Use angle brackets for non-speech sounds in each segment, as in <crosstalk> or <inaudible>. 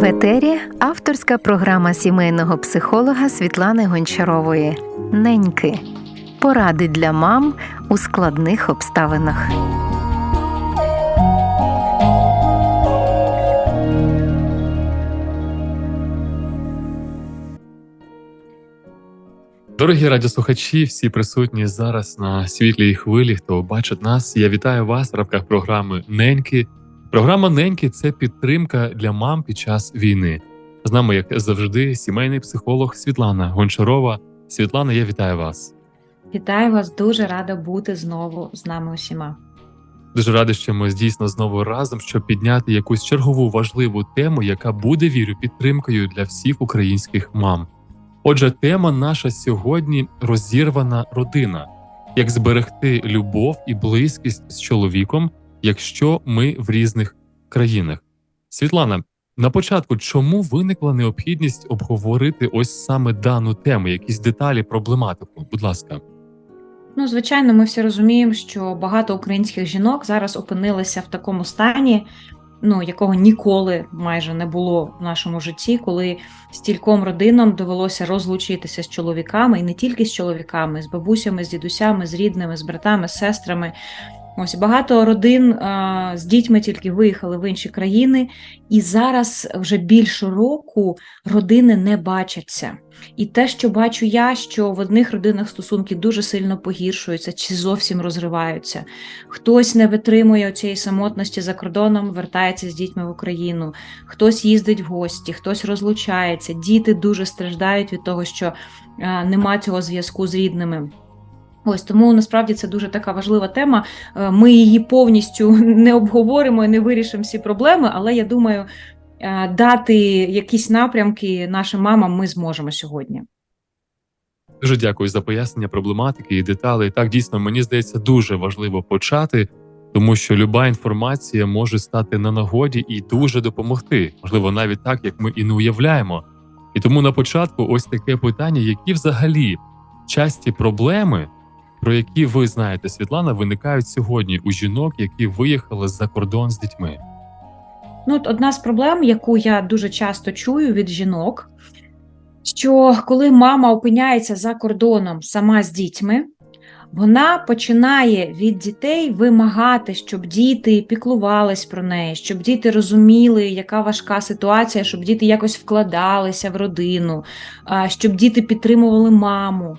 В етері авторська програма сімейного психолога Світлани Гончарової Неньки. Поради для мам у складних обставинах. Дорогі радіослухачі, всі присутні зараз на світлій хвилі, хто бачить нас. Я вітаю вас в рамках програми Неньки. Програма Неньки це підтримка для мам під час війни. З нами, як завжди, сімейний психолог Світлана Гончарова. Світлана, я вітаю вас. Вітаю вас, дуже рада бути знову з нами усіма. Дуже радий, що ми дійсно знову разом, щоб підняти якусь чергову важливу тему, яка буде вірю підтримкою для всіх українських мам. Отже, тема наша сьогодні розірвана родина: як зберегти любов і близькість з чоловіком, якщо ми в різних країнах. Світлана, на початку, чому виникла необхідність обговорити ось саме дану тему, якісь деталі, проблематику? Будь ласка. Ну, звичайно, ми всі розуміємо, що багато українських жінок зараз опинилися в такому стані, ну якого ніколи майже не було в нашому житті, коли стільком родинам довелося розлучитися з чоловіками, і не тільки з чоловіками, з бабусями, з дідусями, з рідними, з братами, з сестрами. Ось багато родин а, з дітьми тільки виїхали в інші країни, і зараз вже більше року родини не бачаться. І те, що бачу я, що в одних родинах стосунки дуже сильно погіршуються чи зовсім розриваються. Хтось не витримує цієї самотності за кордоном, вертається з дітьми в Україну, хтось їздить в гості, хтось розлучається. Діти дуже страждають від того, що а, нема цього зв'язку з рідними. Ось тому насправді це дуже така важлива тема. Е, Ми її повністю <laughs> не обговоримо і не вирішимо всі проблеми, але я думаю, е, дати якісь напрямки нашим мамам ми зможемо сьогодні. Дуже дякую за пояснення проблематики і деталей. Так дійсно мені здається дуже важливо почати, тому що люба інформація може стати на нагоді і дуже допомогти. Можливо, навіть так, як ми і не уявляємо. І тому на початку ось таке питання: які взагалі часті проблеми, про які ви знаєте, Світлана, виникають сьогодні у жінок, які виїхали за кордон з дітьми. Ну, от одна з проблем, яку я дуже часто чую від жінок, що коли мама опиняється за кордоном сама з дітьми, вона починає від дітей вимагати, щоб діти піклувались про неї, щоб діти розуміли, яка важка ситуація, щоб діти якось вкладалися в родину, щоб діти підтримували маму.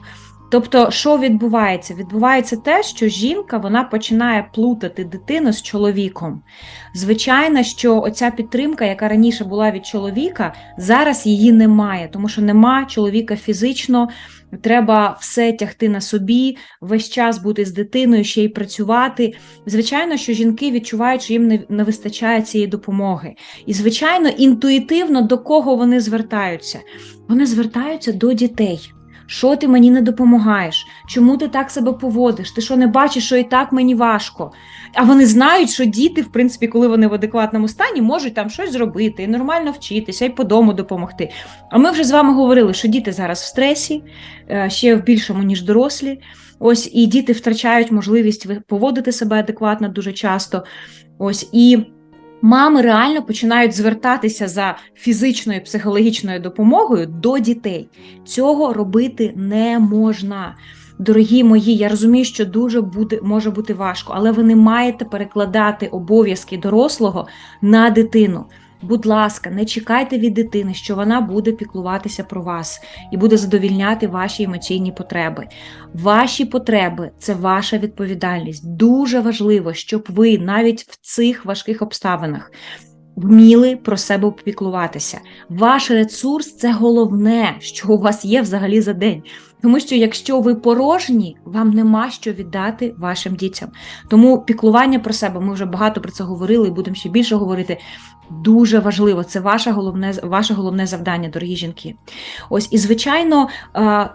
Тобто, що відбувається? Відбувається те, що жінка вона починає плутати дитину з чоловіком. Звичайно, що оця підтримка, яка раніше була від чоловіка, зараз її немає, тому що нема чоловіка фізично. Треба все тягти на собі, весь час бути з дитиною, ще й працювати. Звичайно, що жінки відчувають, що їм не, вистачає цієї допомоги. І, звичайно, інтуїтивно до кого вони звертаються? Вони звертаються до дітей. Що ти мені не допомагаєш? Чому ти так себе поводиш? Ти що не бачиш, що і так мені важко? А вони знають, що діти, в принципі, коли вони в адекватному стані, можуть там щось зробити, і нормально вчитися, і по дому допомогти. А ми вже з вами говорили, що діти зараз в стресі, е, ще в більшому, ніж дорослі. Ось і діти втрачають можливість поводити себе адекватно дуже часто. Ось і. Мами реально починають звертатися за фізичною психологічною допомогою до дітей. Цього робити не можна. Дорогі мої, я розумію, що дуже буде, може бути важко, але ви не маєте перекладати обов'язки дорослого на дитину. Будь ласка, не чекайте від дитини, що вона буде піклуватися про вас і буде задовільняти ваші емоційні потреби. Ваші потреби це ваша відповідальність. Дуже важливо, щоб ви навіть в цих важких обставинах вміли про себе попіклуватися. Ваш ресурс це головне, що у вас є взагалі за день. Тому що якщо ви порожні, вам нема що віддати вашим дітям. Тому піклування про себе, ми вже багато про це говорили і будемо ще більше говорити. Дуже важливо, це ваше головне, ваше головне завдання, дорогі жінки. Ось і звичайно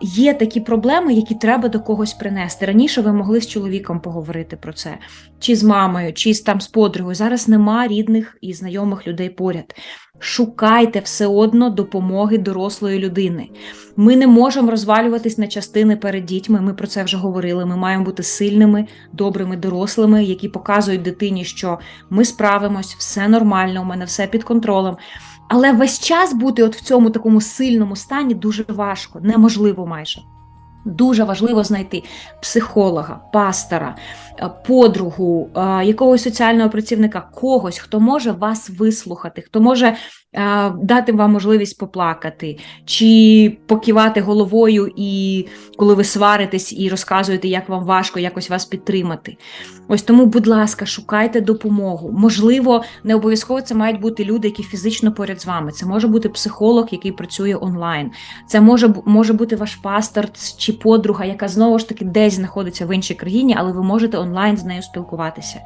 є такі проблеми, які треба до когось принести. Раніше ви могли з чоловіком поговорити про це, чи з мамою, чи з там з подругою. Зараз нема рідних і знайомих людей поряд. Шукайте все одно допомоги дорослої людини. Ми не можемо розвалюватись на частини перед дітьми. Ми про це вже говорили. Ми маємо бути сильними, добрими дорослими, які показують дитині, що ми справимось, все нормально, у мене все під контролем. Але весь час бути от в цьому такому сильному стані дуже важко, неможливо майже. Дуже важливо знайти психолога, пастора, е, подругу, е, якогось соціального працівника, когось, хто може вас вислухати, хто може дати вам можливість поплакати, чи покивати головою, і коли ви сваритесь і розказуєте, як вам важко якось вас підтримати. Ось тому, будь ласка, шукайте допомогу. Можливо, не обов'язково це мають бути люди, які фізично поряд з вами. Це може бути психолог, який працює онлайн. Це може може бути ваш пастор чи подруга, яка знову ж таки десь знаходиться в іншій країні, але ви можете онлайн з нею спілкуватися.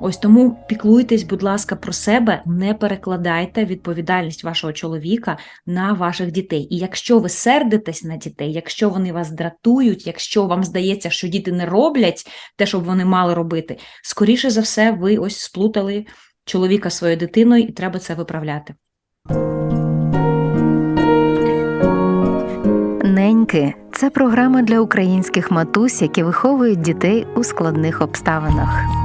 Ось тому піклуйтесь, будь ласка, про себе, не перекладайте відповідальність вашого чоловіка на ваших дітей. І якщо ви сердитесь на дітей, якщо вони вас дратують, якщо вам здається, що діти не роблять те, що вони мали робити, скоріше за все, ви ось сплутали чоловіка своєю дитиною, і треба це виправляти. Неньки це програма для українських матусь, які виховують дітей у складних обставинах.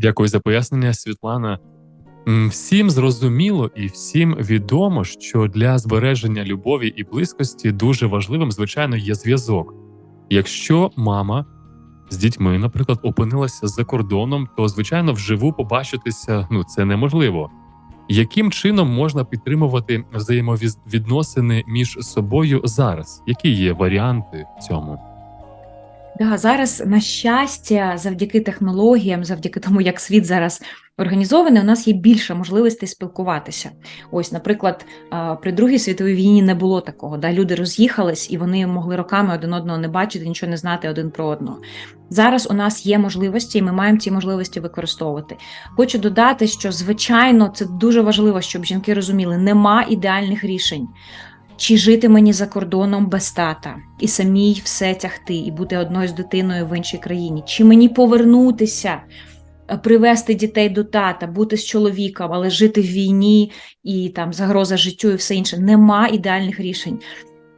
Дякую за пояснення, Світлана. Всім зрозуміло і всім відомо, що для збереження любові і близькості дуже важливим, звичайно, є зв'язок. Якщо мама з дітьми, наприклад, опинилася за кордоном, то звичайно вживу побачитися ну це неможливо. Яким чином можна підтримувати взаємовідносини між собою зараз? Які є варіанти в цьому? Да, зараз, на щастя, завдяки технологіям, завдяки тому, як світ зараз організований, у нас є більше можливостей спілкуватися. Ось, наприклад, при Другій світовій війні не було такого. Да? Люди роз'їхались і вони могли роками один одного не бачити, нічого не знати один про одного. Зараз у нас є можливості, і ми маємо ці можливості використовувати. Хочу додати, що звичайно це дуже важливо, щоб жінки розуміли, нема ідеальних рішень. Чи жити мені за кордоном без тата і самій все тягти, і бути одною з дитиною в іншій країні? Чи мені повернутися, е, привести дітей до тата, бути з чоловіком, але жити в війні і там загроза життю і все інше? Нема ідеальних рішень.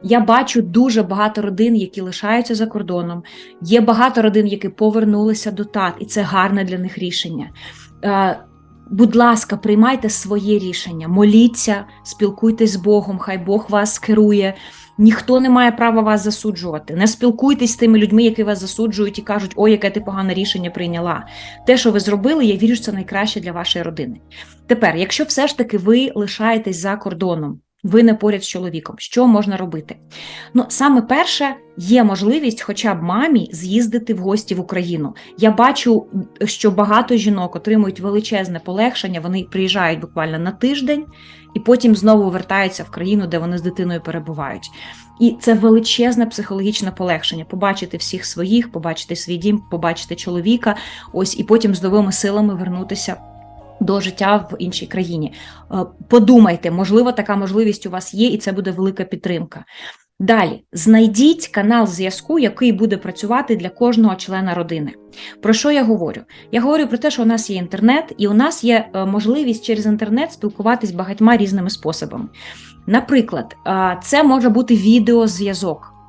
Я бачу дуже багато родин, які лишаються за кордоном. Є багато родин, які повернулися до тат, і це гарне для них рішення. Будь ласка, приймайте своє рішення, моліться, спілкуйтесь з Богом, хай Бог вас керує. Ніхто не має права вас засуджувати. Не спілкуйтесь з тими людьми, які вас засуджують і кажуть, ой, яке ти погане рішення прийняла. Те, що ви зробили, я вірю, що це найкраще для вашої родини. Тепер, якщо все ж таки ви лишаєтесь за кордоном, ви не поряд з чоловіком, що можна робити? Ну, саме перше, є можливість, хоча б мамі, з'їздити в гості в Україну. Я бачу, що багато жінок отримують величезне полегшення. Вони приїжджають буквально на тиждень і потім знову вертаються в країну, де вони з дитиною перебувають. І це величезне психологічне полегшення. Побачити всіх своїх, побачити свій дім, побачити чоловіка, ось і потім з новими силами вернутися. До життя в іншій країні. Е, Подумайте, можливо, така можливість у вас є, і це буде велика підтримка. Далі знайдіть канал зв'язку, який буде працювати для кожного члена родини. Про що я говорю? Я говорю про те, що у нас є інтернет, і у нас є е, можливість через інтернет спілкуватись багатьма різними способами. Наприклад, е, це може бути відеозв'язок.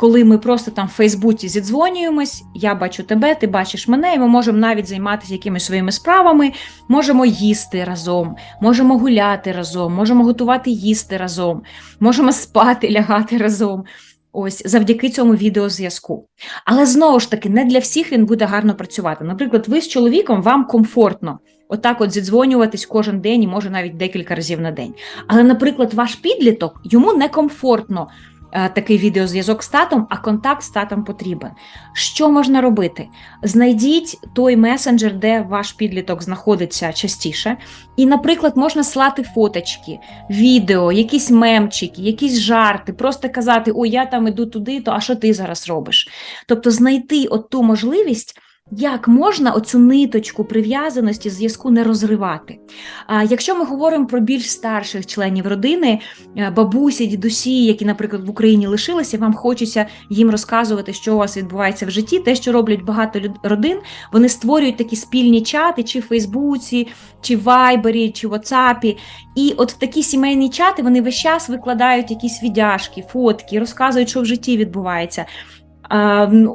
Коли ми просто там в Фейсбуці зідзвонюємось, я бачу тебе, ти бачиш мене, і ми можемо навіть займатися якимись своїми справами, можемо їсти разом, можемо гуляти разом, можемо готувати їсти разом, можемо спати, <laughs> лягати разом. Ось завдяки цьому відеозв'язку. Але знову ж таки, не для всіх він буде гарно працювати. Наприклад, ви з чоловіком вам комфортно отак от зідзвонюватись кожен день і може навіть декілька разів на день. Але, наприклад, ваш підліток йому некомфортно такий відеозв'язок з татом, а контакт з татом потрібен. Що можна робити? Знайдіть той месенджер, де ваш підліток знаходиться частіше, і, наприклад, можна слати фоточки, відео, якісь мемчики, якісь жарти, просто казати: О, я там іду туди, то а що ти зараз робиш? Тобто знайти от ту можливість. Як можна оцю ниточку прив'язаності зв'язку не розривати? А якщо ми говоримо про більш старших членів родини, е, бабусі, дідусі, які, наприклад, в Україні лишилися, вам хочеться їм розказувати, що у вас відбувається в житті, те, що роблять багато родин, вони створюють такі спільні чати, чи в Фейсбуці, чи в Вайбері, чи в WhatsApp. І от в такі сімейні чати вони весь час викладають якісь віддяшки, фотки, розказують, що в житті відбувається.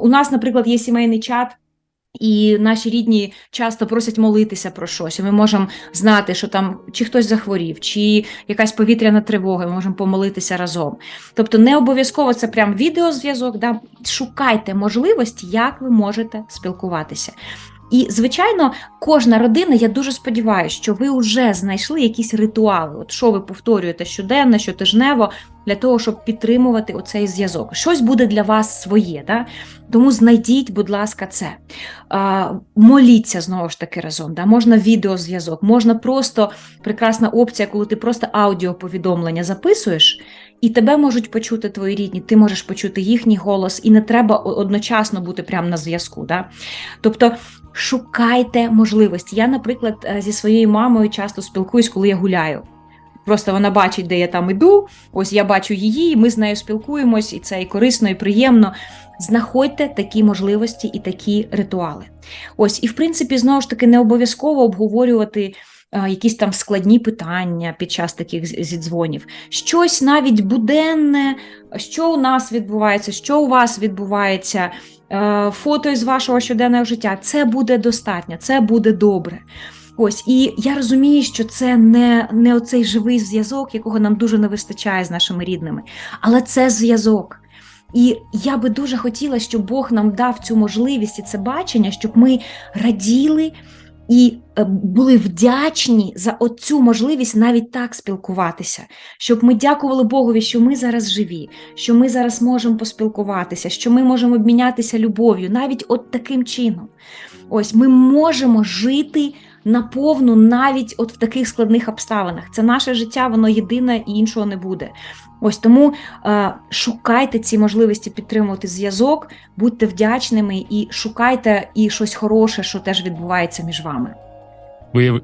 У нас, наприклад, є сімейний чат. І наші рідні часто просять молитися про щось. Ми можемо знати, що там чи хтось захворів, чи якась повітряна тривога. Ми можемо помолитися разом. Тобто, не обов'язково це прям відеозв'язок. Да? Шукайте можливості, як ви можете спілкуватися. І, звичайно, кожна родина, я дуже сподіваюся, що ви вже знайшли якісь ритуали. От що ви повторюєте щоденно, щотижнево, для того, щоб підтримувати оцей зв'язок. Щось буде для вас своє. Да? Тому знайдіть, будь ласка, це. А, моліться знову ж таки разом. Да? Можна відеозв'язок, можна просто прекрасна опція, коли ти просто аудіоповідомлення записуєш, і тебе можуть почути твої рідні, ти можеш почути їхній голос, і не треба одночасно бути прямо на зв'язку. Да? Тобто шукайте можливості. Я, наприклад, е, зі своєю мамою часто спілкуюсь, коли я гуляю. Просто вона бачить, де я там іду. Ось я бачу її, і ми з нею спілкуємось, і це і корисно, і приємно. Знаходьте такі можливості і такі ритуали. Ось, і в принципі, знову ж таки, не обов'язково обговорювати якісь там складні питання під час таких зідзвонів. Щось навіть буденне, що у нас відбувається, що у вас відбувається, е, фото із вашого щоденного життя. Це буде достатньо, це буде добре. Ось, і я розумію, що це не, не оцей живий зв'язок, якого нам дуже не вистачає з нашими рідними, але це зв'язок. І я би дуже хотіла, щоб Бог нам дав цю можливість і це бачення, щоб ми раділи і е, були вдячні за оцю можливість навіть так спілкуватися, щоб ми дякували Богові, що ми зараз живі, що ми зараз можемо поспілкуватися, що ми можемо обмінятися любов'ю, навіть от таким чином. Ось ми можемо жити наповну навіть от в таких складних обставинах. Це наше життя, воно єдине і іншого не буде. Ось тому е, шукайте ці можливості підтримувати зв'язок, будьте вдячними і шукайте і щось хороше, що теж відбувається між вами. Вияв...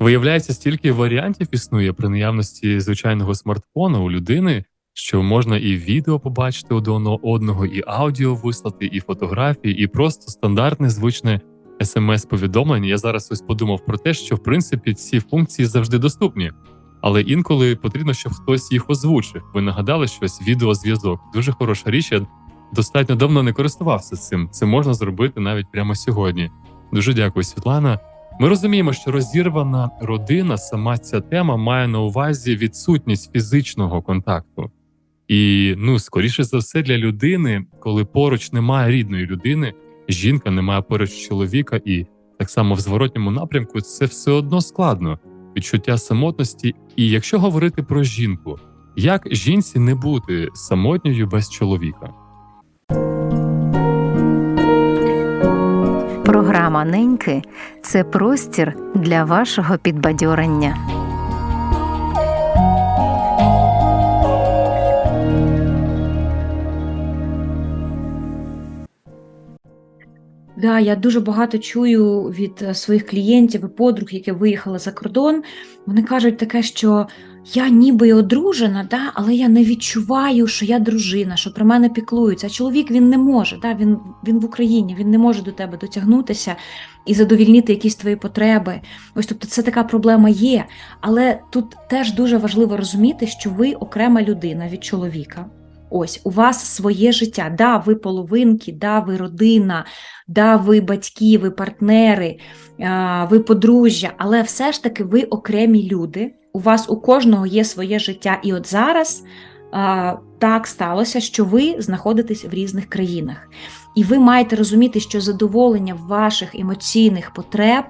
Виявляється, стільки варіантів існує при наявності звичайного смартфона у людини, що можна і відео побачити один одного, і аудіо вислати, і фотографії, і просто стандартне звичне смс-повідомлення. Я зараз ось подумав про те, що в принципі ці функції завжди доступні, але інколи потрібно, щоб хтось їх озвучив. Ви нагадали щось відеозв'язок. Дуже хороша річ. Я достатньо давно не користувався цим. Це можна зробити навіть прямо сьогодні. Дуже дякую, Світлана. Ми розуміємо, що розірвана родина, сама ця тема має на увазі відсутність фізичного контакту. І ну, скоріше за все, для людини, коли поруч немає рідної людини, жінка не має поруч чоловіка, і так само в зворотньому напрямку це все одно складно. Відчуття самотності. І якщо говорити про жінку, як жінці не бути самотньою без чоловіка? Програма Неньки це простір для вашого підбадьорення. Да, я дуже багато чую від е, своїх клієнтів і подруг, які виїхали за кордон. Вони кажуть таке, що я ніби одружена, да, але я не відчуваю, що я дружина, що про мене піклуються. А чоловік він не може, да, він, він в Україні, він не може до тебе дотягнутися і задовільнити якісь твої потреби. Ось тобто це така проблема є. Але тут теж дуже важливо розуміти, що ви окрема людина від чоловіка. Ось у вас своє життя. Да, ви половинки, да, ви родина, да, ви батьки, ви партнери, ви подружжя, але все ж таки ви окремі люди. У вас у кожного є своє життя. І от зараз так сталося, що ви знаходитесь в різних країнах. І ви маєте розуміти, що задоволення ваших емоційних потреб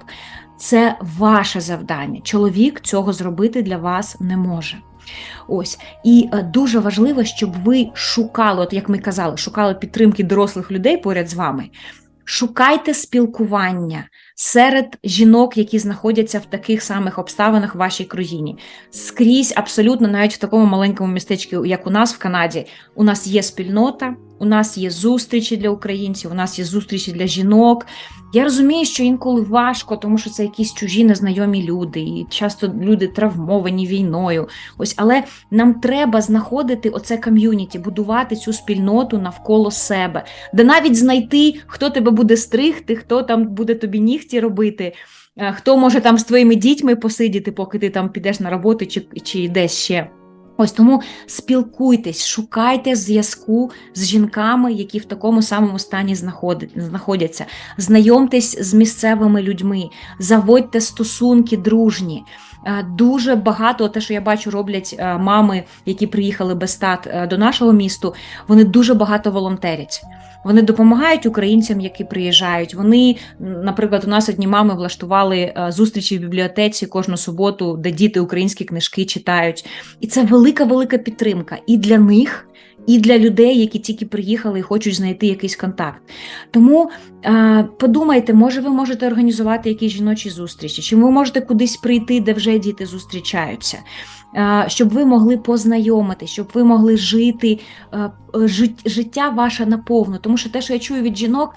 це ваше завдання. Чоловік цього зробити для вас не може. Ось і е, дуже важливо, щоб ви шукали, от як ми казали, шукали підтримки дорослих людей поряд з вами. Шукайте спілкування серед жінок, які знаходяться в таких самих обставинах в вашій країні. Скрізь, абсолютно, навіть в такому маленькому містечку, як у нас в Канаді, у нас є спільнота, у нас є зустрічі для українців, у нас є зустрічі для жінок. Я розумію, що інколи важко, тому що це якісь чужі незнайомі люди, і часто люди травмовані війною. Ось, але нам треба знаходити оце ком'юніті, будувати цю спільноту навколо себе, де навіть знайти, хто тебе буде стригти, хто там буде тобі нігті робити. е, Хто може там з твоїми дітьми посидіти, поки ти там підеш на роботу чи, чи десь ще. Ось тому спілкуйтесь, шукайте зв'язку з жінками, які в такому самому стані знаходяться. Знайомтесь з місцевими людьми, заводьте стосунки дружні. Е, Дуже багато, те, що я бачу, роблять е, мами, які приїхали без тат е, до нашого місту. Вони дуже багато волонтерять. Вони допомагають українцям, які приїжджають. Вони, наприклад, у нас одні мами влаштували е, зустрічі в бібліотеці кожну суботу, де діти українські книжки читають. І це велика, велика підтримка і для них, і для людей, які тільки приїхали і хочуть знайти якийсь контакт. Тому подумайте, може, ви можете організувати якісь жіночі зустрічі, чи ви можете кудись прийти, де вже діти зустрічаються, щоб ви могли познайомитись, щоб ви могли жити життя ваше наповну. Тому що те, що я чую від жінок,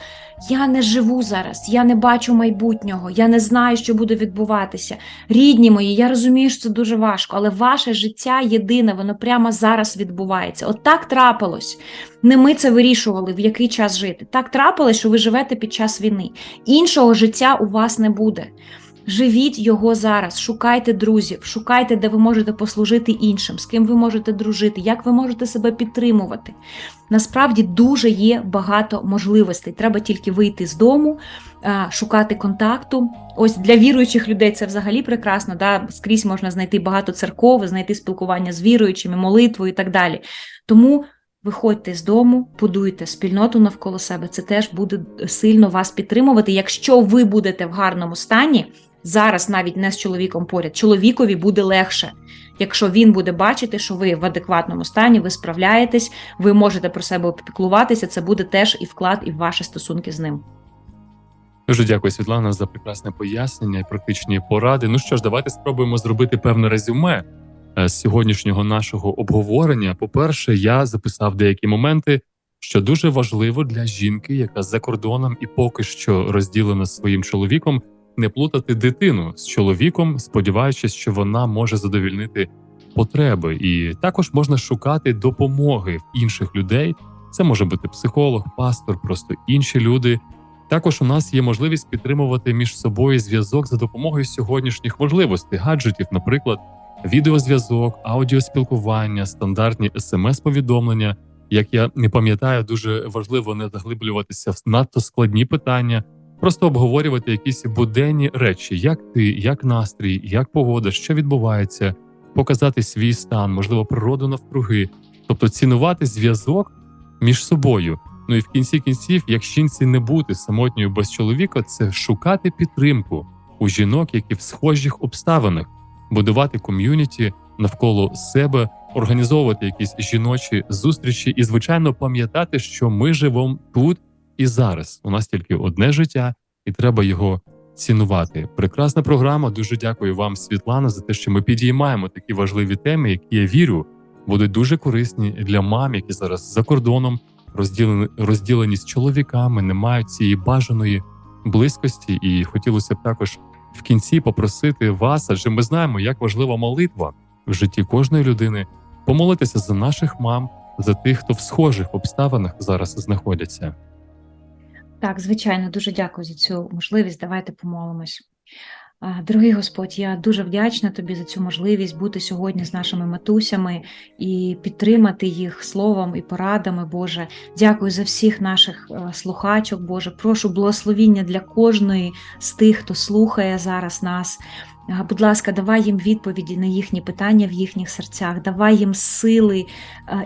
я не живу зараз, я не бачу майбутнього, я не знаю, що буде відбуватися. Рідні мої, я розумію, що це дуже важко, але ваше життя єдине, воно прямо зараз відбувається. От так трапилось. Не ми це вирішували, в який час жити. Так трапилось, що ви живете під час війни. Іншого життя у вас не буде. Живіть його зараз, шукайте друзів, шукайте, де ви можете послужити іншим, з ким ви можете дружити, як ви можете себе підтримувати. Насправді дуже є багато можливостей. Треба тільки вийти з дому, шукати контакту. Ось для віруючих людей це взагалі прекрасно. Да? Скрізь можна знайти багато церков, знайти спілкування з віруючими, молитвою і так далі. Тому виходьте з дому, будуйте спільноту навколо себе. Це теж буде сильно вас підтримувати. Якщо ви будете в гарному стані, зараз навіть не з чоловіком поряд, чоловікові буде легше. Якщо він буде бачити, що ви в адекватному стані, ви справляєтесь, ви можете про себе опіклуватися, це буде теж і вклад, і в ваші стосунки з ним. Дуже дякую, Світлана, за прекрасне пояснення і практичні поради. Ну що ж, давайте спробуємо зробити певне резюме е, з сьогоднішнього нашого обговорення. По-перше, я записав деякі моменти, що дуже важливо для жінки, яка за кордоном і поки що розділена своїм чоловіком, не плутати дитину з чоловіком, сподіваючись, що вона може задовільнити потреби, і також можна шукати допомоги в інших людей. Це може бути психолог, пастор, просто інші люди. Також у нас є можливість підтримувати між собою зв'язок за допомогою сьогоднішніх можливостей, гаджетів, наприклад, відеозв'язок, аудіоспілкування, стандартні смс-повідомлення. Як я не пам'ятаю, дуже важливо не заглиблюватися в надто складні питання, просто обговорювати якісь буденні речі, як ти, як настрій, як погода, що відбувається, показати свій стан, можливо, природу навкруги, тобто цінувати зв'язок між собою. Ну і в кінці кінців, як жінці не бути самотньою без чоловіка, це шукати підтримку у жінок, які в схожих обставинах, будувати ком'юніті навколо себе, організовувати якісь жіночі зустрічі, і, звичайно, пам'ятати, що ми живемо тут і зараз. У нас тільки одне життя, і треба його цінувати. Прекрасна програма. Дуже дякую вам, Світлана, за те, що ми підіймаємо такі важливі теми, які я вірю, будуть дуже корисні для мам, які зараз за кордоном розділені, розділені з чоловіками, не мають цієї бажаної близькості. І хотілося б також в кінці попросити вас, адже ми знаємо, як важлива молитва в житті кожної людини, помолитися за наших мам, за тих, хто в схожих обставинах зараз знаходяться. Так, звичайно, дуже дякую за цю можливість. Давайте помолимось. Дорогий Господь, я дуже вдячна тобі за цю можливість бути сьогодні з нашими матусями і підтримати їх словом і порадами, Боже. Дякую за всіх наших е, слухачок, Боже. Прошу благословіння для кожної з тих, хто слухає зараз нас. Будь ласка, давай їм відповіді на їхні питання в їхніх серцях, давай їм сили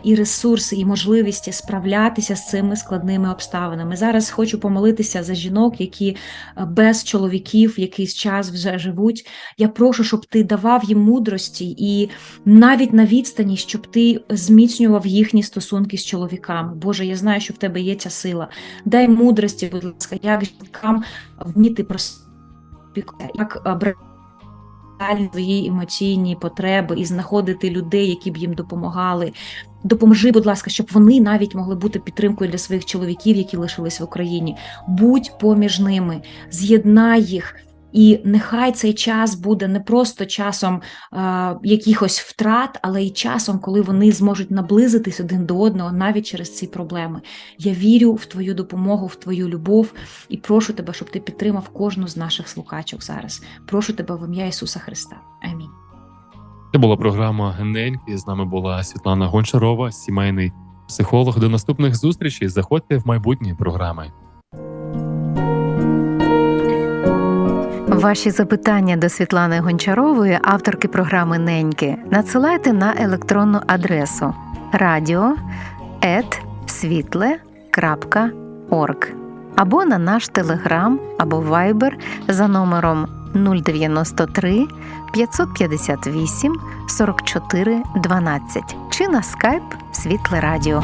і ресурси, і можливості справлятися з цими складними обставинами. Зараз хочу помолитися за жінок, які без чоловіків якийсь час вже живуть. Я прошу, щоб ти давав їм мудрості і навіть на відстані, щоб ти зміцнював їхні стосунки з чоловіками. Боже, я знаю, що в тебе є ця сила. Дай мудрості, будь ласка, як жінкам вміти просити, як е, брати свої емоційні потреби і знаходити людей, які б їм допомагали. Допоможи, будь ласка, щоб вони навіть могли бути підтримкою для своїх чоловіків, які лишились в Україні. Будь поміж ними, з'єднай їх. І нехай цей час буде не просто часом е, якихось втрат, але й часом, коли вони зможуть наблизитись один до одного навіть через ці проблеми. Я вірю в твою допомогу, в твою любов і прошу тебе, щоб ти підтримав кожну з наших слухачок зараз. Прошу тебе в ім'я Ісуса Христа. Амінь. Це була програма Неньки. З нами була Світлана Гончарова, сімейний психолог. До наступних зустрічей. Заходьте в майбутні програми. Ваші запитання до Світлани Гончарової, авторки програми Неньки, надсилайте на електронну адресу radio.світле.орг або на наш телеграм або вайбер за номером 093 558 44 12 чи на скайп Світле Радіо.